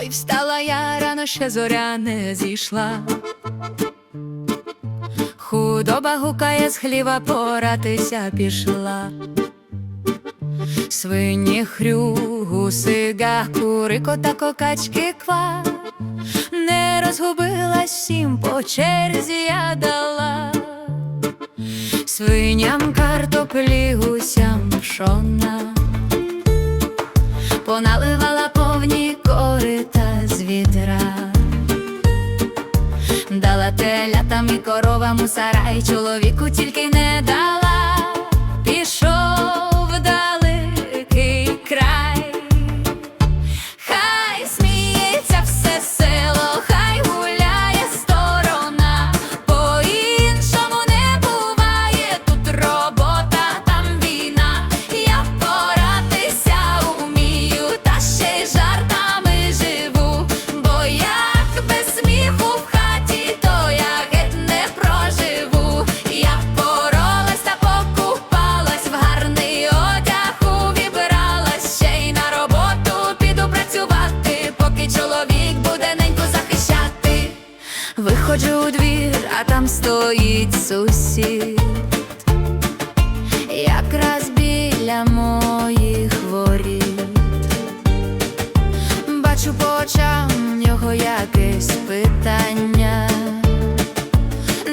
Ой, встала я рано, ще зоря не зійшла. Худоба гукає з хліва поратися пішла. Свині хрю, гуси, га, кури, кота, кокачки, ква. Не розгубилась всім по черзі я дала. Свиням картоплі, гусям пшона. Поналивала повні корита з відра. Дала телятам і коровам у сарай, чоловіку тільки не дала, Виходжу у двір, а там стоїть сусід, якраз біля моїх воріт. Бачу по очам нього якесь питання.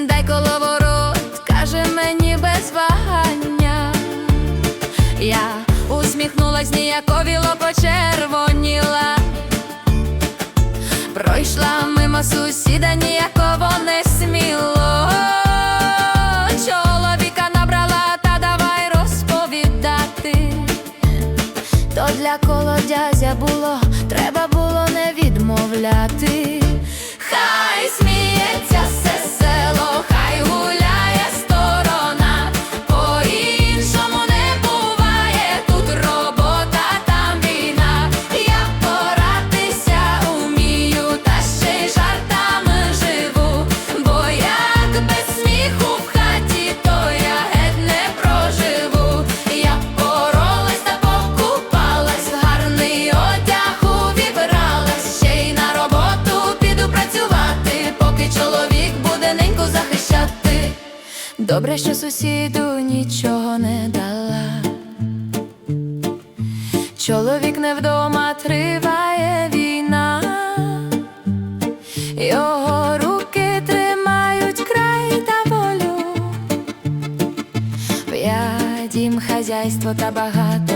Дай коловорот, каже мені без вагання. Я усміхнулась, ніяковіло почервоніла. Пройшла мимо сусіда, То для колодязя було, треба було не відмовляти. Хай сміється Добре, що сусіду нічого не дала. Чоловік не вдома триває війна, його руки тримають край та волю. П'ять дім, хазяйство та багато